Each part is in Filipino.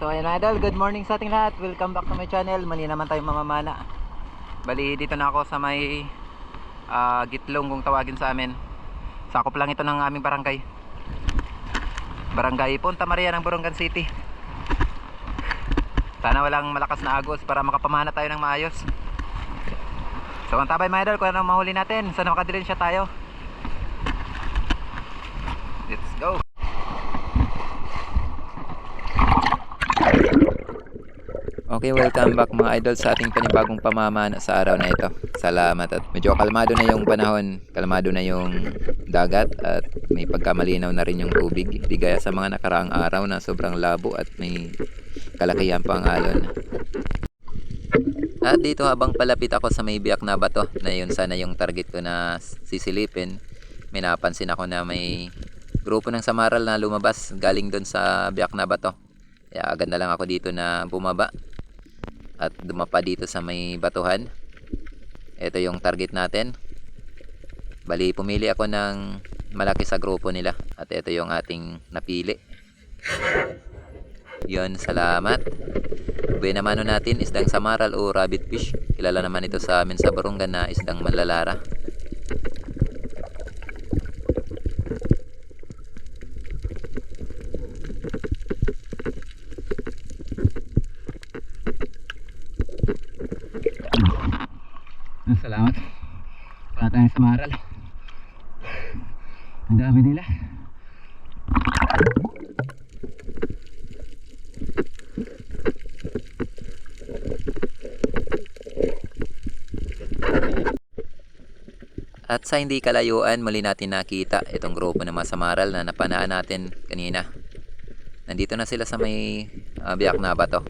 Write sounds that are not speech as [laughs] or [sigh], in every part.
So ayan idol, good morning sa ating lahat. Welcome back to my channel. Mali naman tayo mamamana. Bali dito na ako sa may ah, gitlong kung tawagin sa amin. Sakop lang ito ng aming barangay. Barangay Punta Maria ng Borongan City. Sana walang malakas na agos para makapamana tayo ng maayos. So ang tabay mga idol, kung anong mahuli natin, sana makadilin siya tayo. Okay, welcome back mga idol sa ating panibagong pamamana sa araw na ito. Salamat at medyo kalmado na yung panahon, kalmado na yung dagat at may pagkamalinaw na rin yung tubig. Di gaya sa mga nakaraang araw na sobrang labo at may kalakihan pang alon. At dito habang palapit ako sa may biyak na bato na yun sana yung target ko na sisilipin, may napansin ako na may grupo ng samaral na lumabas galing doon sa biyak na bato. Kaya agad na lang ako dito na bumaba at dumapa dito sa may batuhan. Ito yung target natin. Bali, pumili ako ng malaki sa grupo nila at ito yung ating napili. [laughs] Yon, salamat. Buhay naman natin isdang samaral o rabbit fish. Kilala naman ito sa amin sa Barungan na isdang manlalara. Salamat. Wala tayong samaral. Ang dami nila. At sa hindi kalayuan, muli natin nakita itong grupo ng mga samaral na napanaan natin kanina. Nandito na sila sa may ah, biyak na bato.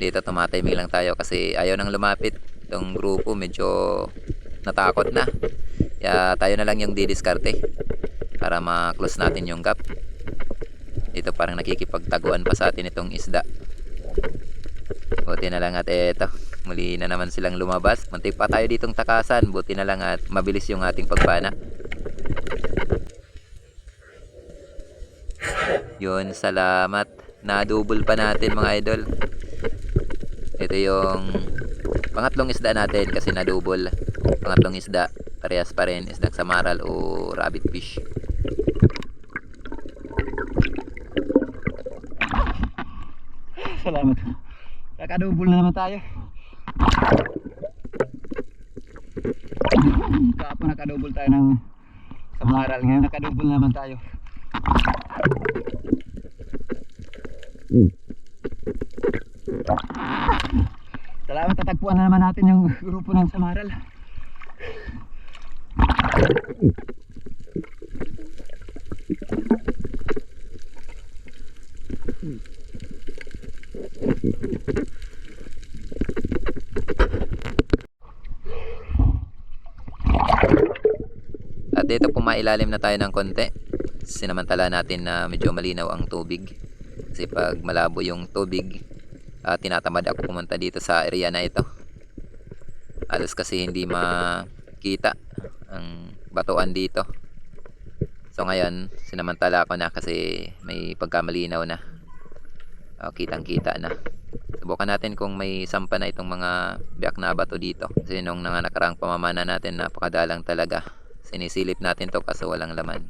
Dito tumatayimik lang tayo kasi ayaw nang lumapit itong grupo medyo natakot na. Kaya tayo na lang yung didiskarte para ma-close natin yung gap. Dito parang nakikipagtaguan pa sa atin itong isda. Buti na lang at eto, muli na naman silang lumabas. Muntik pa tayo ditong takasan, buti na lang at mabilis yung ating pagpana. Yun, salamat. Na-double pa natin mga idol. Ito yung pangatlong isda natin kasi na-double. Pangatlong isda, parehas pa rin, isdang samaral o rabbit fish. Salamat. Nakadouble na naman tayo. Kapag nakadouble tayo ng samaral, ngayon nakadouble na naman tayo. Salamat tatagpuan na naman natin yung grupo ng Samaral. At dito pumailalim na tayo ng konti. Sinamantala natin na medyo malinaw ang tubig. Kasi pag malabo yung tubig, ah, tinatamad ako pumunta dito sa area na ito. Alas kasi hindi makita ang batuan dito. So ngayon, sinamantala ko na kasi may pagkamalinaw na. Oh, kitang kita na. Subukan natin kung may sampa na itong mga biyak na bato dito. Kasi nung nga nakarang pamamana natin, napakadalang talaga. Sinisilip natin to kaso walang laman.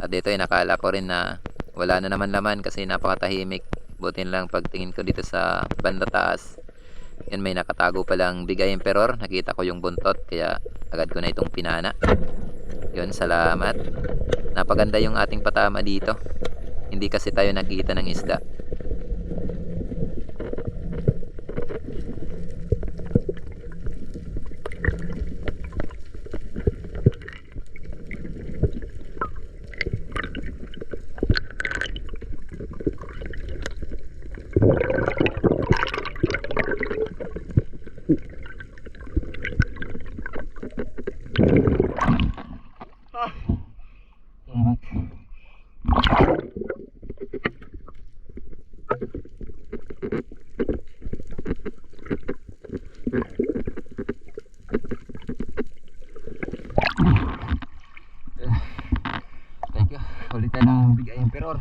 At dito ay nakala ko rin na wala na naman laman kasi napakatahimik. Buti lang pagtingin ko dito sa banda taas. Yan may nakatago palang bigay emperor. Nakita ko yung buntot kaya agad ko na itong pinana. Yun, salamat. Napaganda yung ating patama dito. Hindi kasi tayo nagkita ng isda. or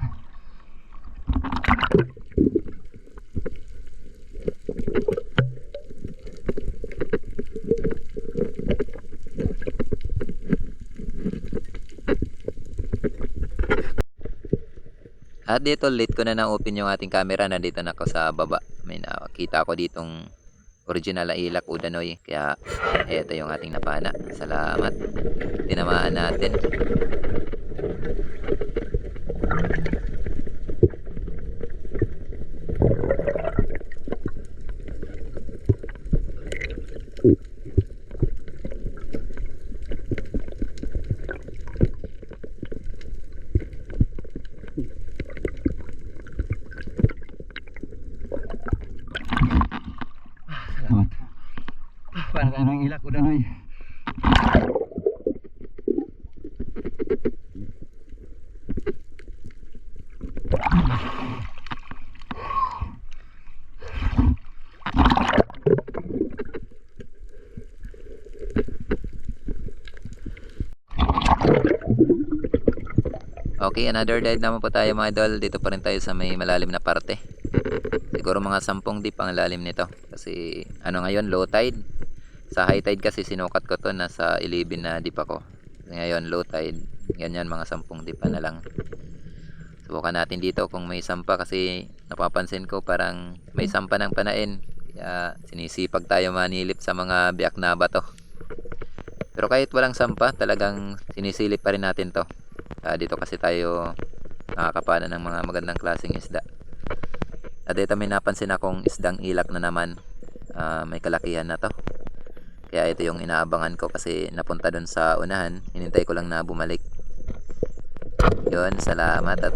At dito late ko na na-open yung ating camera nandito na ako sa baba. May nakita ko ditong original na ilak udanoy. Kaya eto yung ating napana. Salamat. Tinamaan natin. Salamat. Paano tayo ng ilak ko danoy? Okay, another dive naman po tayo mga idol. Dito pa rin tayo sa may malalim na parte. Siguro mga 10 deep ang lalim nito. Kasi ano ngayon, low tide. Sa high tide kasi sinukat ko to nasa 11 na deep ako. Ngayon, low tide. Ganyan mga 10 deep pa na lang. Subukan natin dito kung may sampa kasi napapansin ko parang may sampa ng panain. Kaya sinisipag tayo manilip sa mga biyak na bato. Pero kahit walang sampa, talagang sinisilip pa rin natin to. Ah, dito kasi tayo nakakapana ng mga magandang klaseng isda. At dito may napansin akong isdang ilak na naman. Ah, may kalakihan na to. Kaya ito yung inaabangan ko kasi napunta doon sa unahan. Hinintay ko lang na bumalik. Yun, salamat at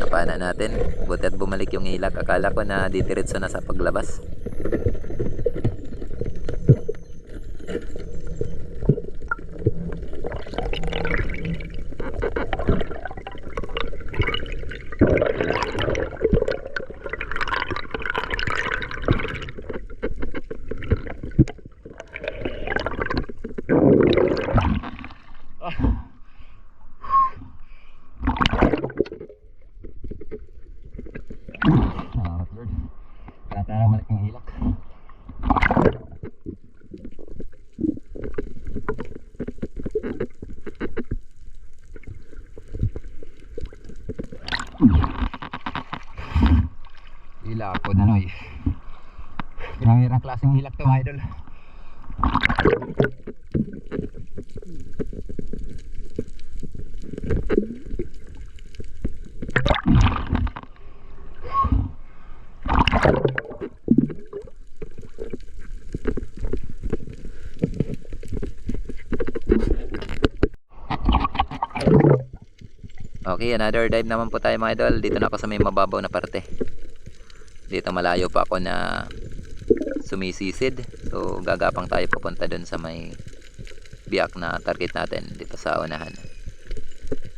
napana natin. Buti at bumalik yung ilak. Akala ko na ditiritso na sa paglabas. Salamat Lord. Kaya tayo malik ng ilak. Ilak ko na noy. Pinangirang klaseng idol. Okay, another dive naman po tayo mga idol. Dito na ako sa may mababaw na parte. Dito malayo pa ako na sumisisid. So gagapang tayo papunta dun sa may biyak na target natin dito sa unahan.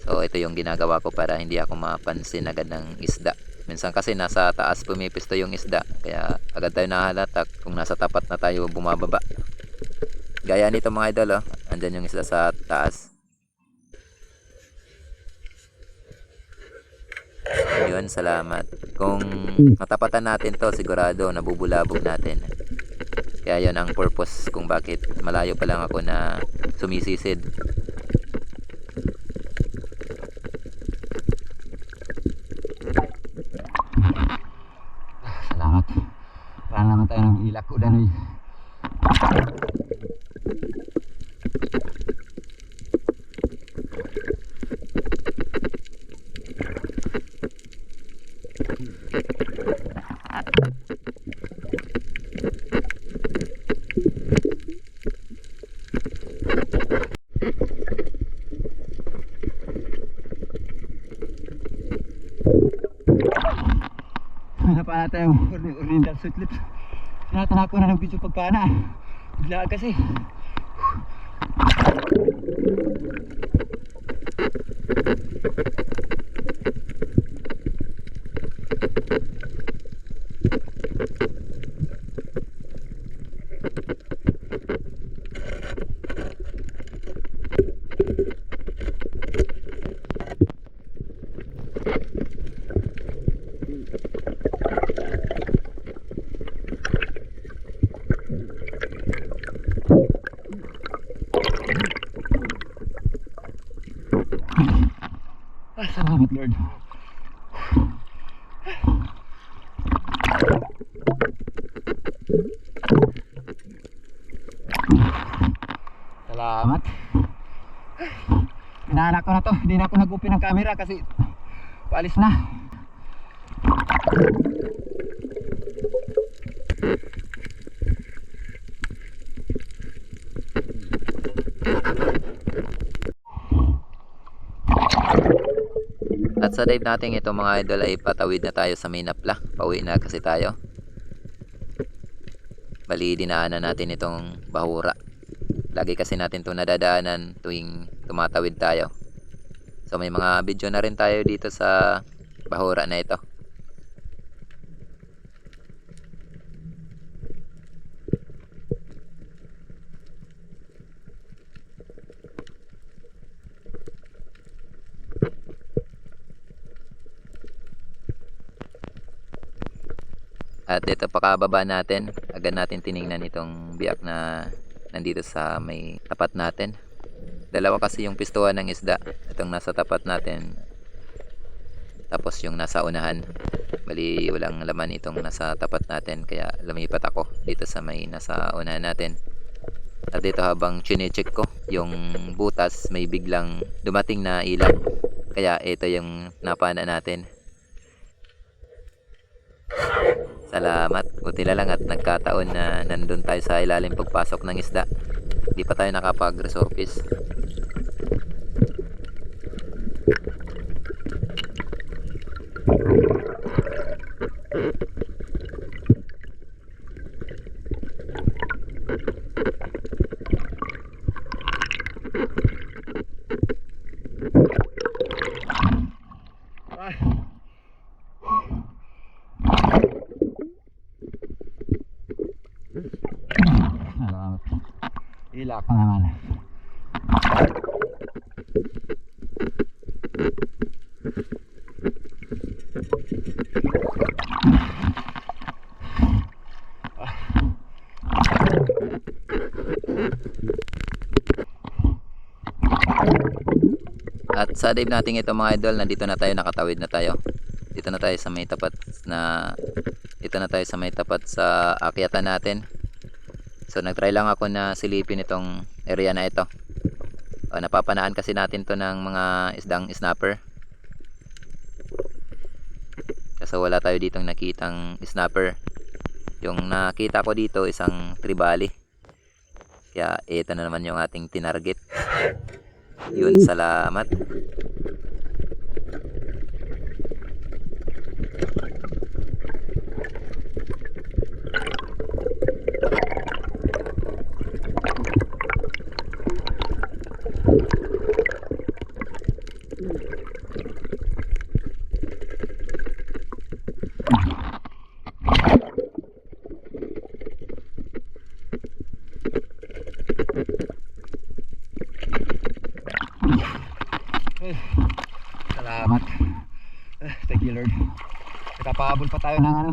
So ito yung ginagawa ko para hindi ako mapansin agad ng isda. Minsan kasi nasa taas pumipisto yung isda. Kaya agad tayo nahalata kung nasa tapat na tayo bumababa. Gaya nito mga idol oh. Andyan yung isda sa taas. Yun, salamat. Kung matapatan natin to, sigurado nabubulabog natin. Kaya yun ang purpose kung bakit malayo pa lang ako na sumisisid. Salamat. Wala naman tayo ng ilak ko danoy. Hanap na tayo oriental sweet lips. Tinatanap ko na ng video pagpana. Bigla kasi. Ah, salamat Lord. Salamat. Pinaanak ko na to. Hindi na ako nag-open ng camera kasi paalis na. At sa dive natin ito mga idol ay patawid na tayo sa main apla. Pauwi na kasi tayo. Bali dinaanan natin itong bahura. Lagi kasi natin ito nadadaanan tuwing tumatawid tayo. So may mga video na rin tayo dito sa bahura na ito. At dito pakababa natin, agad natin tiningnan itong biyak na nandito sa may tapat natin. Dalawa kasi yung pistuhan ng isda. Itong nasa tapat natin. Tapos yung nasa unahan. Bali walang laman itong nasa tapat natin. Kaya lumipat ako dito sa may nasa unahan natin. At dito habang chinecheck ko yung butas may biglang dumating na ilaw. Kaya ito yung napana natin. Salamat. Buti na lang at nagkataon na nandun tayo sa ilalim pagpasok ng isda. Hindi pa tayo nakapag-resurface. Ay. Salamat. Ila ko naman. At sa natin ito mga idol, nandito na tayo, nakatawid na tayo. Dito na tayo sa may tapat na dito na tayo sa may tapat sa akyatan natin. So nagtry lang ako na silipin itong area na ito. O, napapanaan kasi natin to ng mga isdang snapper. Kasi wala tayo ditong nakitang snapper. Yung nakita ko dito isang tribali. Kaya ito na naman yung ating tinarget. Yun, salamat. Eh, Salamat. Eh, Thank you Lord. Nakapahabol pa tayo ng ano.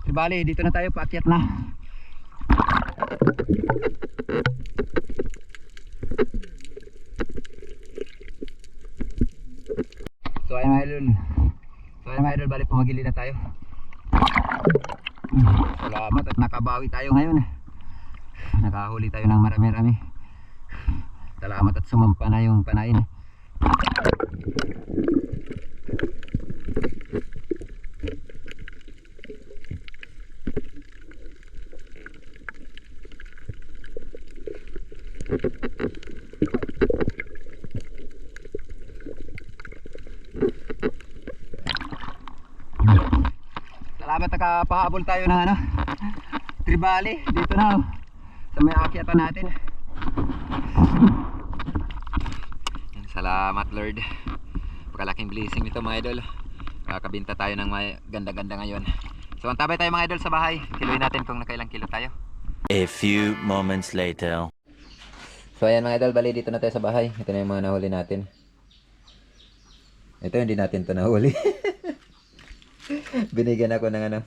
Di bali, dito na tayo paakyat na. So ayun mga idol. So ayun mga idol, bali pumagili na tayo. Salamat at nakabawi tayo ngayon. Nakahuli tayo ng marami-rami. Salamat at sumampa na yung panain. Salamat nakapahabol tayo ng ano Tribali dito na oh, sa may akyatan natin Salamat Lord. Pagkalaking blessing nito mga idol. Kakabinta tayo ng may ganda-ganda ngayon. So antabay tayo mga idol sa bahay. Kiloin natin kung nakailang kilo tayo. A few moments later. So ayan mga idol, bali dito na tayo sa bahay. Ito na yung mga nahuli natin. Ito hindi natin to nahuli. [laughs] Binigyan ako ng ano,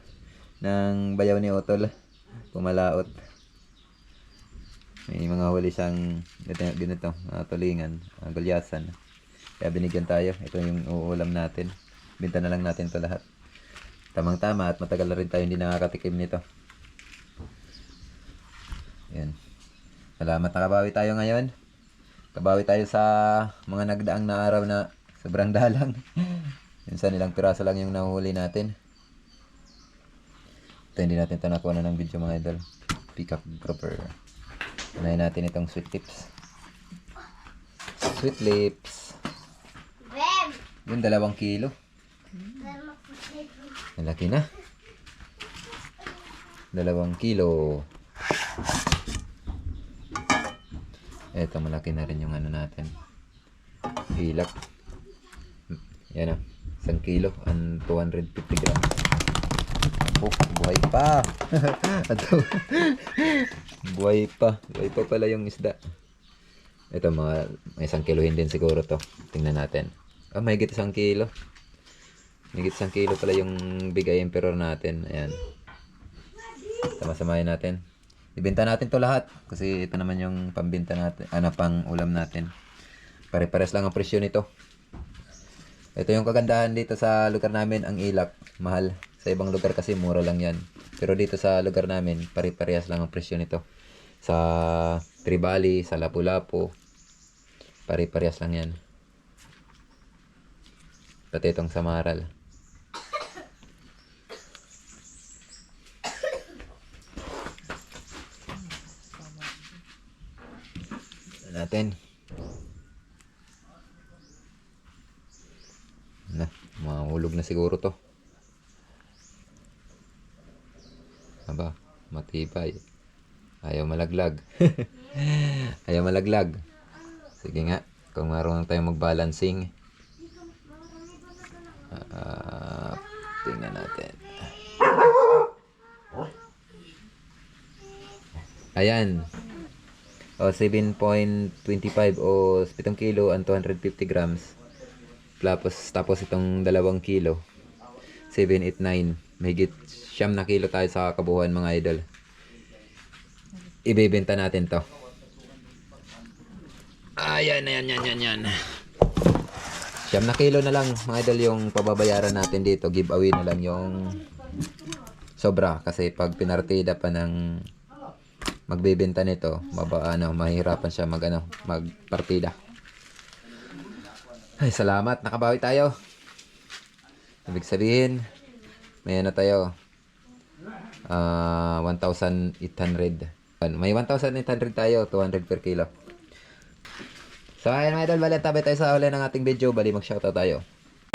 ng bayaw ni Otol. Pumalaot. May mga huli siyang ganito, ganito uh, tulingan, uh, gulyasan. Kaya binigyan tayo. Ito yung uulam natin. Binta na lang natin to lahat. Tamang-tama at matagal na rin tayo hindi nakakatikim nito. Yan. Salamat nakabawi tayo ngayon. Kabawi tayo sa mga nagdaang na araw na sobrang [laughs] dalang. Minsan ilang piraso lang yung nahuli natin. Ito hindi natin ito nakuha na ng video mga idol. Pick up grouper. Unahin natin itong sweet lips. Sweet lips. Yung dalawang kilo. Malaki na. Dalawang kilo. Eto, malaki na rin yung ano natin. Hilak. Yan o. Isang kilo. Ang 250 grams. Oh, buhay pa. [laughs] Ato. [laughs] buhay pa. Buhay pa pala yung isda. Ito mga, isang kilohin din siguro to. Tingnan natin. Ah, may higit isang kilo. May higit isang kilo pala yung bigay emperor natin. Ayan. Sama-samahin natin. Ibenta natin to lahat. Kasi ito naman yung pambenta natin. Ano, pang ulam natin. Pare-pares lang ang presyo nito. Ito yung kagandahan dito sa lugar namin, ang ilak. Mahal. Sa ibang lugar kasi mura lang yan. Pero dito sa lugar namin, pare-parehas lang ang presyo nito. Sa Tribali, sa Lapu-Lapu, pare-parehas lang yan. Pati itong Samaral. Natin. Na, mahulog na siguro to. Aba, matibay. Ayaw malaglag. [laughs] Ayaw malaglag. Sige nga, kung marunong tayong mag-balancing. Ah, tingnan natin. Ayan. O, 7.25 o 7 kilo and 250 grams. Tapos, tapos itong 2 kilo. 7, 8, 9. Mahigit siyam na kilo tayo sa kabuuan mga idol. Ibebenta natin to. Ayan, ayan, yan, yan, yan. Siyam na kilo na lang mga idol yung pababayaran natin dito. Giveaway na lang yung sobra. Kasi pag pinartida pa ng magbebenta nito, maba, ano, mahirapan siya mag, ano, magpartida. Ay, salamat. Nakabawi tayo. Ibig sabihin, may ano tayo, ah 1,800. May 1,800 tayo, 200 per kilo. So, ayan mga idol, bali tabi tayo sa huli ng ating video. Bali, mag-shoutout tayo.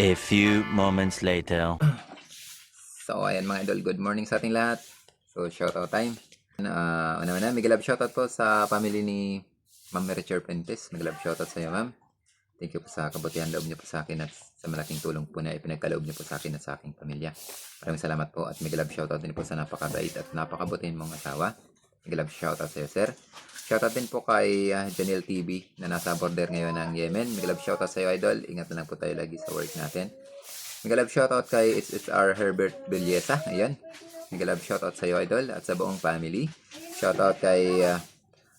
A few moments later. [clears throat] So, ayan mga idol, good morning sa ating lahat. So, shoutout time. Uh, una-una, mega love shoutout po sa family ni Ma'am Mericher Prentice. Mega love shoutout sa iyo, ma'am. Thank you po sa kabutihan loob niyo po sa akin at sa malaking tulong po na ipinagkaloob niyo po sa akin at sa aking pamilya. Maraming salamat po at mega love shoutout din po sa napakabait at napakabutin mong asawa. Mega love shoutout sa iyo, sir. Shoutout din po kay uh, Janelle TV na nasa border ngayon ng Yemen. Mega love shoutout sa iyo, idol. Ingat na lang po tayo lagi sa work natin. Mega love shoutout kay HHR Herbert Villesa. Ayan. Love shoutout sa iyo, idol, at sa buong family. Shoutout kay uh,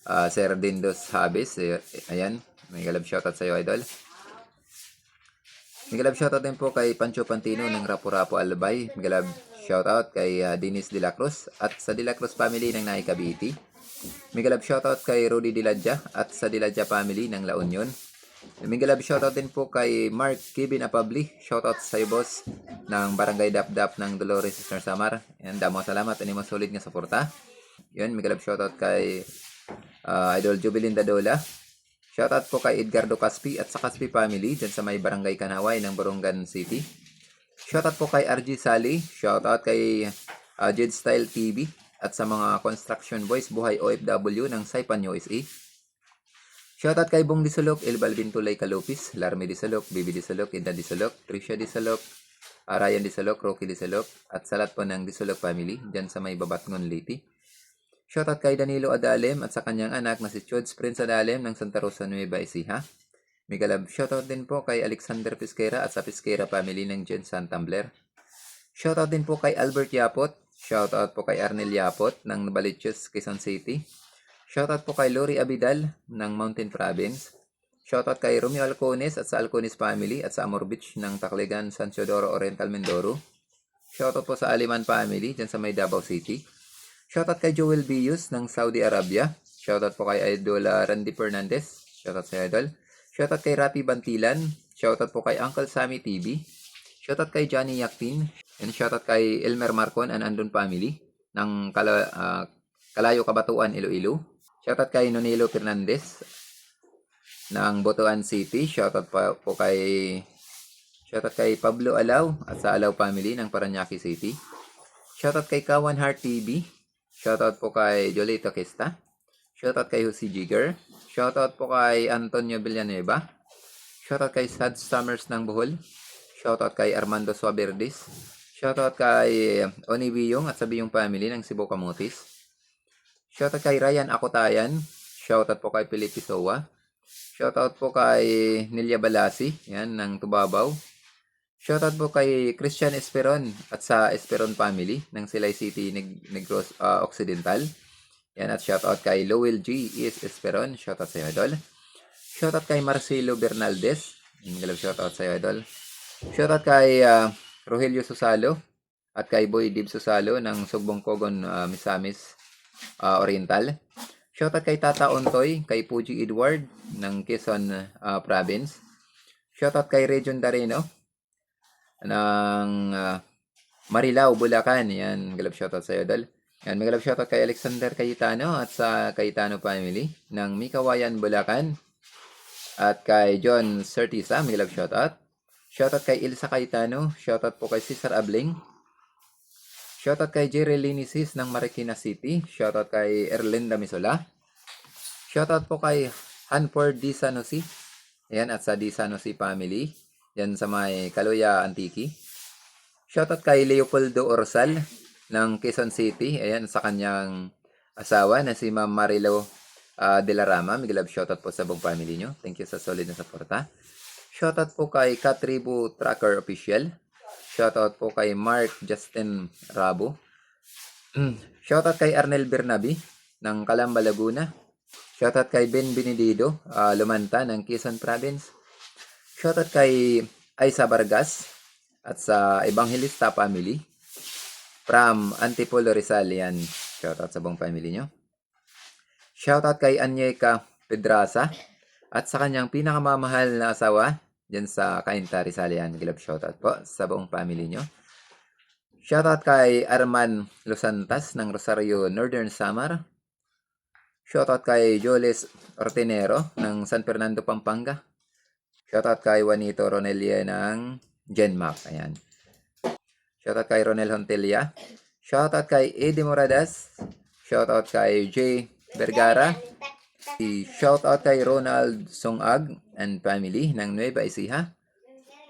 uh, Sir Dindos Habis. Ayan. Love shoutout sa iyo, idol. Love shoutout din po kay Pancho Pantino ng Rapo Rapo Albay. Love shoutout kay uh, Dennis De La Cruz at sa De La Cruz family ng Naika Cavite. Mega love shoutout kay Rudy Diladja at sa Diladja family ng La Union. Mega love shoutout din po kay Mark Kevin Apabli. Shoutout sa iyo, boss ng Barangay Dapdap ng Dolores Sister Samar. Yan, damo salamat. Ani mo solid nga suporta. Yun, mega love shoutout kay uh, Idol Jubilin Dadola. Shoutout po kay Edgardo Caspi at sa Caspi family dyan sa may Barangay Kanaway ng Borongan City. Shoutout po kay RG Sally. Shoutout kay uh, Jed Style TV at sa mga construction boys buhay OFW ng Saipan USA. Shoutout kay Bong Disolok, El Balvin Tulay Kalupis, Larmy Disolok, Bibi Disolok, Ida Disolok, Tricia Disolok, Ryan Disolok, Rocky Disolok, at sa lahat po ng Disolok family dyan sa may Babatngon Liti. Shoutout kay Danilo Adalem at sa kanyang anak na si Chods Prince Adalem ng Santa Rosa Nueva Ecija. Mega love shoutout din po kay Alexander Pisquera at sa Pisquera family ng Jensan Tumbler. Shoutout din po kay Albert Yapot. Shoutout po kay Arnel Yapot ng Baliches, Quezon City. Shoutout po kay Lori Abidal ng Mountain Province. Shoutout kay Romeo Alcones at sa Alcones family at sa Amor Beach ng Taclegan, San Teodoro Oriental, Mindoro. Shoutout po sa Aliman family dyan sa may Davao City. Shoutout kay Joel Bius ng Saudi Arabia. Shoutout po kay Idol ah, Randy Fernandez. Shoutout sa Idol. Shoutout kay Rapi Bantilan. Shoutout po kay Uncle Sammy TV. Shoutout kay Johnny Yaktin. And shoutout kay Elmer Marcon and Andon family ng Kala, ah, Kalayo Kabatuan, Iloilo. Shoutout kay Nonilo Fernandez ng Botoan City. Shoutout pa po kay Shoutout kay Pablo Alaw at sa Alaw family ng Paranaque City. Shoutout kay Kawan Heart TV. Shoutout po kay Jolito Questa. Shoutout kay Jose Jigger. Shoutout po kay Antonio Villanueva. Shoutout kay Sad Summers ng Bohol. Shoutout kay Armando Suaberdes. Shoutout kay Oni Biyong at sa Biyong family ng Cebu Camotes. Shoutout kay Ryan Akotayan. Shoutout po kay Felipe Sowa. Shoutout po kay Nelia Balasi, yan, ng Tubabaw. Shoutout po kay Christian Esperon at sa Esperon family ng Silay City, Neg- Negros ah, Occidental. Yan, at shoutout kay Lowell G. is Esperon. Shoutout sa iyo, Idol. Shoutout kay Marcelo Bernaldez. Galab shoutout sa iyo, Idol. Shoutout kay ah, Rogelio Susalo at kay Boy Dib Susalo ng Sugbong Kogon ah, Misamis ah, Oriental. Shoutout kay Tata Ontoy, kay Puji Edward ng Quezon ah, Province. Shoutout kay Region Dareno ng ah, Marilao, Bulacan. Yan, galap shoutout sa iyo, Dol. Yan, may galap shoutout kay Alexander Cayetano at sa Cayetano family ng Mikawayan, Bulacan. At kay John Sertisa, may galap shoutout. Shoutout kay Ilsa Cayetano. Shoutout po kay Cesar Abling. Shoutout kay Jerry Linisis ng Marikina City. Shoutout kay Erlinda Misola. Shoutout po kay Hanford D. Sanosi. Ayan, at sa D. Sanosi family. Yan sa may Kaluya, Antiki. Shoutout kay Leopoldo Orsal ng Quezon City. Ayan, sa kanyang asawa na si Ma'am Marilo ah, de la Rama. May love shoutout po sa buong family nyo. Thank you sa solid na suporta. Shoutout po kay Katribu Tracker Official. Shoutout po kay Mark Justin Rabo. Shoutout kay Arnel Bernabi ng Calamba, Laguna. Shoutout kay Ben Benedido, ah, Lumanta ng Quezon Province. Shoutout kay Aisa Vargas at sa Evangelista family from Antipolo Rizal yan. Shoutout sa buong family nyo. Shoutout kay Anyeka Pedraza at sa kanyang pinakamamahal na asawa dyan sa Kainta Rizal yan. Gilab shoutout po sa buong family nyo. Shoutout kay Arman Losantas ng Rosario Northern Samar. Shoutout kay Joles Ortinero ng San Fernando, Pampanga. Shoutout kay Juanito Ronelia ng Genmac. Ayan. Shoutout kay Ronel Hontelia. Shoutout kay Eddie Moradas. Shoutout kay Jay Vergara. Shoutout kay Ronald Songag and family ng Nueva Ecija.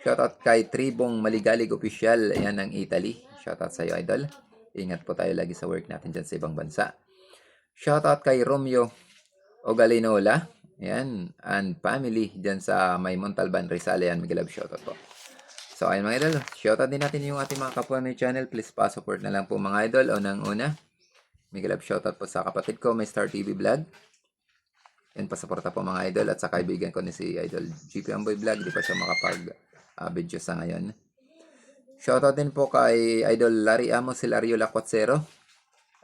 Shoutout kay Tribong Maligalig Official. Ayan ng Italy. Shoutout sa iyo, Idol. Ingat po tayo lagi sa work natin dyan sa ibang bansa. Shoutout kay Romeo Ogalinola. Ayan. And family dyan sa may Montalban, Rizal. Ayan. Mag-love shoutout po. So, ayun mga idol. Shoutout din natin yung ating mga kapwa may channel. Please pa-support na lang po mga idol. O nang una. May love shoutout po sa kapatid ko, may Star TV Vlog. Yan, pasuporta po mga idol. At sa kaibigan ko ni si Idol GP Amboy Vlog. Di pa siya makapag ah, sa ngayon. Shoutout din po kay Idol Larry Amos, Hilario Lacuatsero.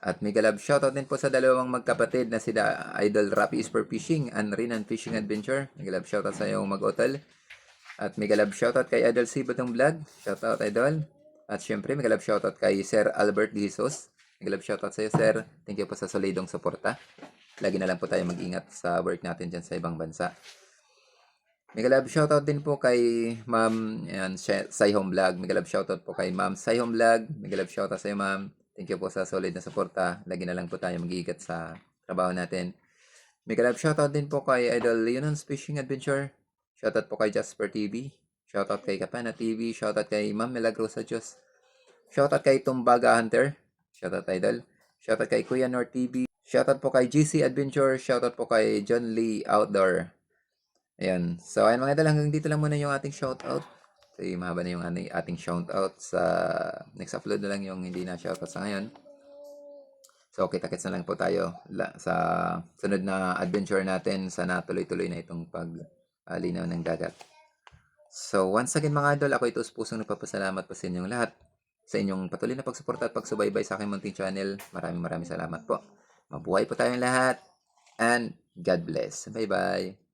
At mega love shoutout din po sa dalawang magkapatid na sila Idol Rapi is for Fishing and Rinan Fishing Adventure. Mega love shoutout sa iyong mag-hotel. At mega love shoutout kay Idol C. Batong Vlog. Shoutout Idol. At syempre mega love shoutout kay Sir Albert Jesus. Mega love shoutout sa iyo Sir. Thank you po sa solidong suporta. Lagi na lang po tayo mag-ingat sa work natin dyan sa ibang bansa. Mega love shoutout din po kay Ma'am yan, Sai Home Vlog. Mega love shoutout po kay Ma'am Sai Home Vlog. Mega love shoutout sa iyo Ma'am. Thank you po sa solid na suporta. Lagi na lang po tayo mag-iigat sa trabaho natin. Mega love shoutout din po kay Idol Leonon's Fishing Adventure. Shoutout po kay Jasper TV. Shoutout kay Kapana TV. Shoutout kay Ma'am Milagrosa Diyos. Shoutout kay Tumbaga Hunter. Shoutout Idol. Shoutout kay Kuya Nor TV. Shoutout po kay GC Adventure. Shoutout po kay John Lee Outdoor. Ayan. So, ayan mga idol. Hanggang dito lang muna yung ating shoutout. So, mahaba na yung ating shoutout sa next upload na lang yung hindi na shoutout sa ngayon. So, kita-kits na lang po tayo sa sunod na adventure natin sa natuloy-tuloy na itong paglinaw ng dagat. So, once again mga idol, ako ito pusong nagpapasalamat po sa inyong lahat. sa inyong patuloy na pagsuporta at pagsubaybay sa aking munting channel. Maraming maraming salamat po. Mabuhay po tayong lahat and God bless. Bye-bye.